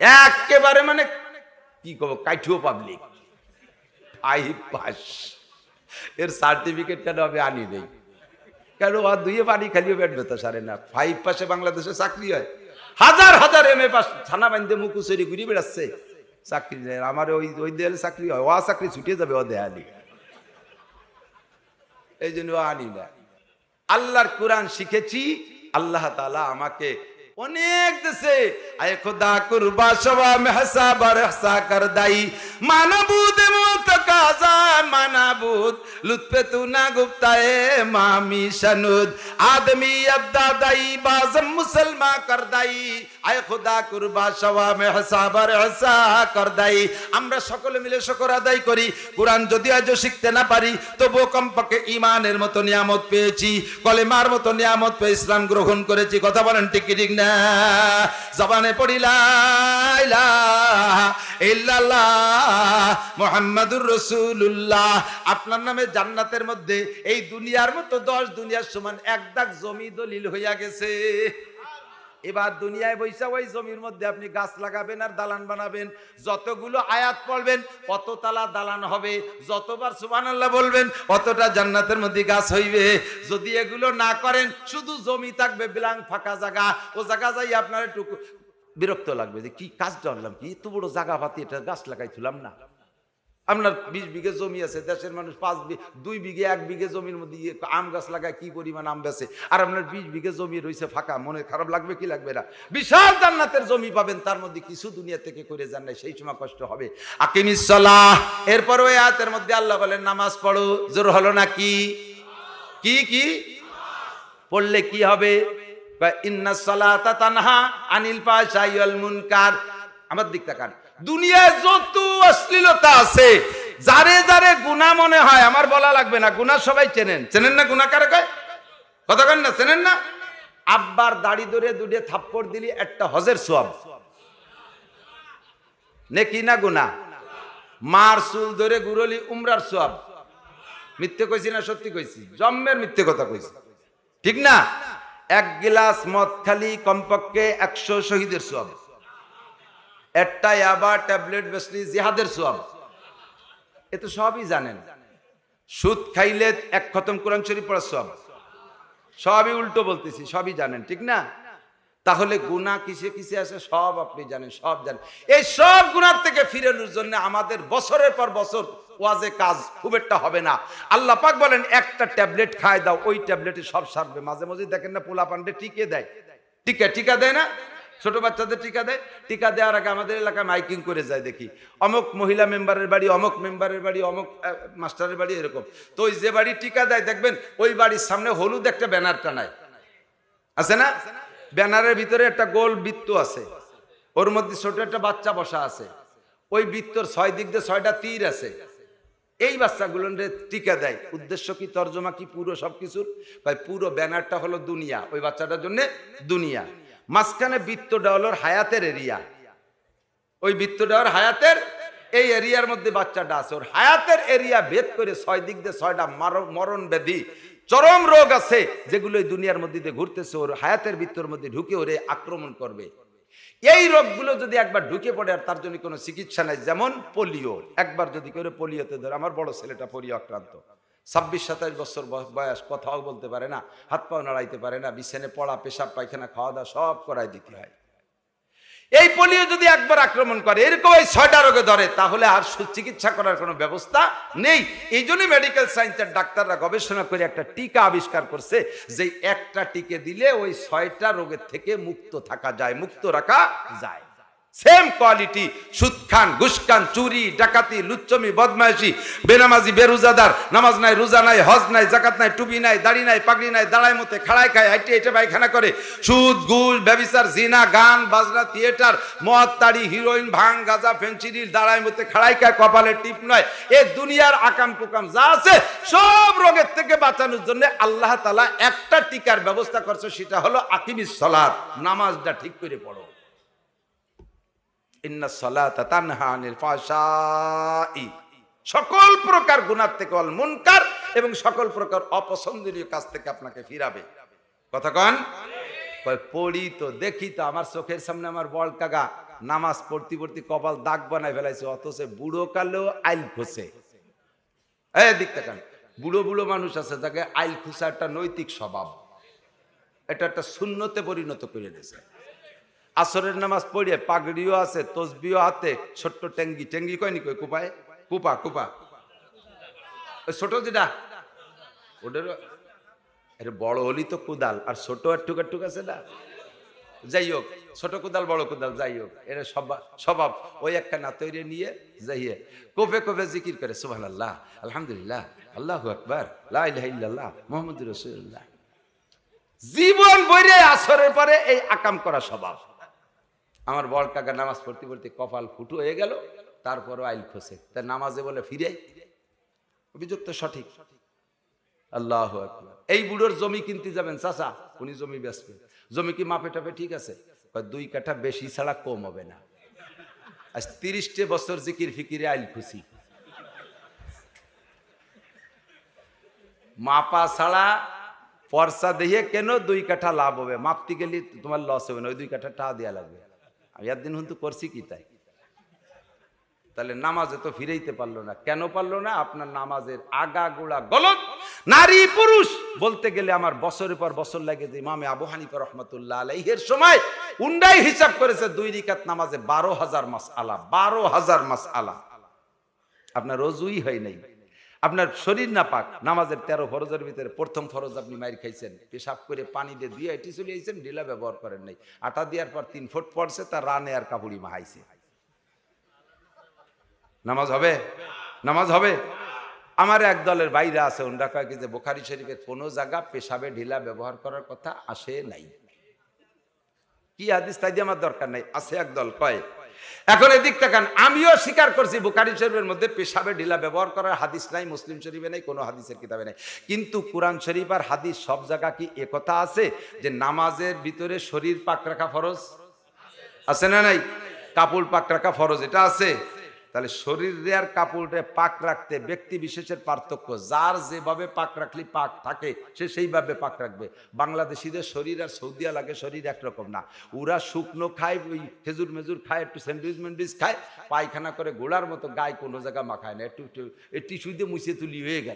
একেবারে মানে কি কব কাইঠুও পাবলিক আই পাস এর সার্টিফিকেট কেন আমি আনি নেই? কেন আর দুইয়ে পানি খালিও পেট ব্যথা সারে না? ফাইভ পাশে বাংলাদেশে চাকরি হয়। হাজার হাজার এম এ পাস থানা বান্ধে মুকুশরি ঘুরে বেড়াচ্ছে। চাকরি নেই, আমার ওই ওই দেয়ালে চাকরি হয়। ও চাকরি ছুটে যাবে, ও দেয়ালি এই জন্য আনি না। আল্লাহর কোরআন শিখেছি, আল্লাহ তাআলা আমাকে অনেক দেশে। আয় খুদা কুরবা সবা মেহসা বরহসা কর দাই মানবুদ আমরা সকলে মিলে শুকর আদায় করি। কোরআন যদি আজও শিখতে না পারি, তবুও কমপক্ষে ইমানের মতো নিয়ামত পেয়েছি। কলেমার মতো নিয়ামত পেয়ে ইসলাম গ্রহণ করেছি। কথা বলেন ঠিক কি ঠিক না? জবানে পড়িলা মোহাম্মদুর রসুল্লাহ আপনার নামে জান্নাতের মধ্যে এই দুনিয়ার মতো দশ দুনিয়ার সমান এক দাগ জমি দলিল হইয়া গেছে। এবার দুনিয়ায় বৈশা ওই জমির মধ্যে আপনি গাছ লাগাবেন আর দালান বানাবেন। যতগুলো আয়াত পড়বেন অততলা দালান হবে, যতবার সুবহানাল্লাহ বলবেন, অতটা জান্নাতের মধ্যে গাছ হইবে। যদি এগুলো না করেন, শুধু জমি থাকবে ব্লাং ফাঁকা জায়গা। ও জায়গা যাই আপনার একটু বিরক্ত লাগবে যে, কি কাজ জানলাম কি? এত বড় জায়গা পাতি, এটা গাছ লাগাইছিলাম না। আপনার বিশ বিঘে জমি আছে, দেশের মানুষ পাঁচ দুই বিঘে, এক বিঘে জমির মধ্যে আম গাছ লাগায় কি পরিমাণ আম বেছে আর আপনার বিশ বিঘে জমি রয়েছে ফাঁকা, মনে খারাপ লাগবে কি লাগবে না? বিশাল জান্নাতের জমি পাবেন, তার মধ্যে কিছু দুনিয়া থেকে করে যান না সেই সময় কষ্ট হবে। আকিমিসলাহ এরপর ওই আয়াতের মধ্যে আল্লাহ বলেন, নামাজ পড়ো। জোর হলো না কি? কি কি? পড়লে কি হবে? ইন্না সালাতা তানহা আনিল ফাহশাই ওয়াল মুনকার। আমার দিক তাকান দুনিয়ায় যত অশ্লীলতা আছে, যারে যারে গুনাহ মনে হয়, আমার বলা লাগবে না, গুনাহ সবাই চেনেন। চেনেন না গুনাহ কারে কয়? কথা কন না, চেনেন না? আব্বার দাড়ি ধরে দুটে থাপ্পড় দিলি, একটা হজের সোয়াব। নেকি না গুনাহ? মার চুল ধরে গুরলি উমরার সোয়াব। মিথ্যে কইছি না সত্যি কইছি? জন্মের মিথ্যে কথা কইছি। ঠিক না? এক গিলাস মদ খালি কমপক্ষে একশো শহীদের সোয়াব। একটা আবার ট্যাবলেট বেসলি জিহাদের সোয়াব এ তো সবই জানেন। সুদ খাইলে এক খতম কোরআন শরীফ পড়ার সোয়াব সবই উল্টো বলতেছি, সবই জানেন, ঠিক না? তাহলে গুণা কিসে কিসে আছে সব আপনি জানেন, সব জানেন। এই সব গুণার থেকে ফিরানোর জন্য আমাদের বছরের পর বছর ওয়াজে কাজ খুব একটা হবে না। আল্লাহ পাক বলেন, একটা ট্যাবলেট খায় দাও, ওই ট্যাবলেটে সব সারবে। মাঝে মাঝে দেখেন না পোলা পান্ডে টিকে দেয়। টিকা টিকা দেয় না? ছোট বাচ্চাদের টিকা দেয়, টিকা দেওয়ার আগে আমাদের এলাকায় মাইকিং করে যায় দেখি। অমুক মহিলা মেম্বারের বাড়ি, অমুক মেম্বারের বাড়ি, অমুক মাস্টারের বাড়ি এরকম। তো ওই যে বাড়ি টিকা দেয়, দেখবেন ওই বাড়ির সামনে হলুদ একটা ব্যানার টানায়। আছে না? ব্যানারের ভিতরে একটা গোল বৃত্ত আছে। ওর মধ্যে ছোট একটা বাচ্চা বসা আছে। ওই বৃত্তর ছয় দিক দিয়ে ছয়টা তীর আছে। এই বাচ্চাগুলো টিকা দেয়। উদ্দেশ্য কি, তর্জমা কি, পুরো সবকিছুর? ভাই, পুরো ব্যানারটা হলো দুনিয়া। ওই বাচ্চাটার জন্য দুনিয়া। মাঝখানে বৃত্তটা হলো হায়াতের এরিয়া। ওই বৃত্তটা ওর হায়াতের এই এরিয়ার মধ্যে বাচ্চাটা আছে। ওর হায়াতের এরিয়া ভেদ করে ছয় দিক দিয়ে ছয়টা মার- মরণ ব্যাধি, চরম রোগ আছে যেগুলো এই দুনিয়ার মধ্যে ঘুরতেছে। ওর হায়াতের বৃত্তর মধ্যে ঢুকে ওরে আক্রমণ করবে। এই রোগগুলো যদি একবার ঢুকে পড়ে, আর তার জন্য কোনো চিকিৎসা নাই, যেমন পোলিও। একবার যদি করে পোলিওতে ধরে, আমার বড় ছেলেটা পোলিও আক্রান্ত ছাব্বিশ সাতাশ বছর বয়- বয়স কথাও বলতে পারে না, হাত পাও নাড়াইতে পারে না, বিছানে পড়া, পেশাব, পায়খানা খাওয়া দাওয়া সব করাই দিতে হয়। এই পোলিও যদি একবার আক্রমণ করে, এরকম এই ছয়টা রোগে ধরে, তাহলে আর চিকিৎসা করার কোনো ব্যবস্থা নেই। এই জন্যই মেডিকেল সায়েন্সের ডাক্তাররা গবেষণা করে একটা টিকা আবিষ্কার করছে যে একটা টিকে দিলে ওই ছয়টা রোগের থেকে মুক্ত থাকা যায়, মুক্ত রাখা যায়। সেম কোয়ালিটি সুদ খান ঘুষ খান চুরি, ডাকাতি, লুচ্চমি, বদমাইশি, বেনামাজি, বেরুজাদার, নামাজ নাই, রোজা নাই, হজ নাই, জাকাত নাই, টুপি নাই, দাড়ি নাই, পাগড়ি নাই দাঁড়ায় মতে, খাড়ায় খায়, হাইটে হেঁটে পায়খানা করে। সুদ, ঘুষ, ব্যবিচার, জিনা, গান, বাজনা, থিয়েটার, মদ, তাড়ি, হিরোইন, ভাং, গাজা ফেন্সিডিল দাঁড়ায় মতে খাড়াই খায়, কপালে টিপ নয়। এ দুনিয়ার আকাম কুকাম যা আছে, সব রোগের থেকে বাঁচানোর জন্য আল্লাহ তালা একটা টিকার ব্যবস্থা করছে, সেটা হলো আকিমিস সলাদ নামাজটা ঠিক করে পড়ো। ইন্না সকল প্রকার গুনাহ থেকে অল মুনকার এবং সকল প্রকার অপছন্দনীয় কাজ থেকে আপনাকে ফিরাবে। কথা কন? পড়ি তো, দেখি তো, আমার চোখের সামনে আমার বল কাগা। নামাজ পড়তে পড়তে কপাল দাগ বানায় ফেলাইছে, অথচ বুড়ো কালেও আইল এই দিকটা কেন বুড়ো বুড়ো মানুষ আছে যাকে আইল খুসা একটা নৈতিক স্বভাব। এটা একটা শূন্যতে পরিণত করে দিয়েছে। আসরের নামাজ পড়িয়ে পাগড়িও আছে, তসবিও হাতে, ছোট্ট ট্যাঙ্গি ট্যাঙ্গি কয়নি কই কুপায়? কুপা কুপা। ছোট যেটা? ওটার বড় হলি তো কুদাল, আর ছোট একটুক একটুক আছে না? যাই হোক, ছোট কুদাল, বড় কুদাল, যাই হোক এটা স্বভাব। ওই একখানা তৈরি নিয়ে যাইয়ে কোপে কোপে জিকির করে সুহান আল্লাহ আলহামদুলিল্লাহ, আল্লাহ আকবর লাহ মোহাম্মদ রসুল্লাহ জীবন বইরে আসরের পরে এই আকাম করা স্বভাব। আমার বড় কাকা নামাজ পড়তে পড়তে কপাল ফুটু হয়ে গেল, তারপরও আইল খসে। তার নামাজে বলে ফিরে। অভিযোগ তো সঠিক। আল্লাহ এই বুড়োর জমি কিনতে যাবেন চাচা, উনি জমি বেচবে। জমি কি মাপে টাপে ঠিক আছে? দুই কাঠা বেশি ছাড়া কম হবে না। আজ তিরিশটে বছর জিকির ফিকিরে আইল খুশি। মাপা ছাড়া পরসা দিয়ে কেন দুই কাঠা লাভ হবে? মাপতে গেলে তোমার লস হবে না, ওই দুই কাঠা টা দেওয়া লাগবে। আমি একদিন কিন্তু করছি কি তাই? তাহলে নামাজে তো ফিরেইতে পারল না। কেন পারল না? আপনার নামাজের আগা গোড়া গলত। নারী পুরুষ বলতে গেলে আমার বছরের পর বছর লাগে যে ইমামে আবু হানিফা রহমতুল্লাহ আলাইহের সময় উন্ডাই হিসাব করেছে দুই রিকাত নামাজে বারো হাজার মাস আলা বারো হাজার মাস আলা আপনার রজুই হয় নাই। আপনার শরীর না পাক, নামাজের তেরো ফরজের ভিতরে প্রথম ফরজ আপনি মাইর খাইছেন। পেশাব করে পানি দিয়ে দিয়ে এটি চলে আইছেন, ঢিলা ব্যবহার করেন নাই। আটা দেওয়ার পর তিন ফুট পড়ছে, তার রানে আর কাপড়ি মাহাইছে নামাজ হবে? নামাজ হবে? আমার এক দলের বাইরে আছে ওনরা কয় যে বোখারি শরীফের কোনো জায়গা পেশাবে ঢিলা ব্যবহার করার কথা আসে নাই। কি হাদিস তাই আমার দরকার নাই? আছে এক দল, কয়? এখন এদিক তাকান, আমিও স্বীকার করছি বুখারি শরীফের মধ্যে পেশাবে ঢিলা ব্যবহার করার হাদিস নাই, মুসলিম শরীফে নাই, কোনো হাদিসের কিতাবে নাই। কিন্তু কোরআন শরীফ আর হাদিস সব জায়গা কি একথা আছে যে নামাজের ভিতরে শরীর পাক রাখা ফরজ? আছে না নাই? কাপড় পাক রাখা ফরজ, এটা আছে। তাহলে শরীরে আর কাপড়ে পাক রাখতে ব্যক্তি বিশেষের পার্থক্য। যার যেভাবে পাক রাখলে পাক থাকে, সে সেইভাবে পাক রাখবে। বাংলাদেশিদের শরীর আর সৌদি লাগে শরীর একরকম না। ওরা শুকনো খায়, ওই খেজুর মেজুর খায়, একটু স্যান্ডউইচ ম্যান্ডউইচ খায়, পায়খানা করে গোড়ার মতো গায়ে কোনো জায়গা মাখায় না। একটু টিস্যু দিয়ে মুছিয়ে তুলি হয়ে গেল।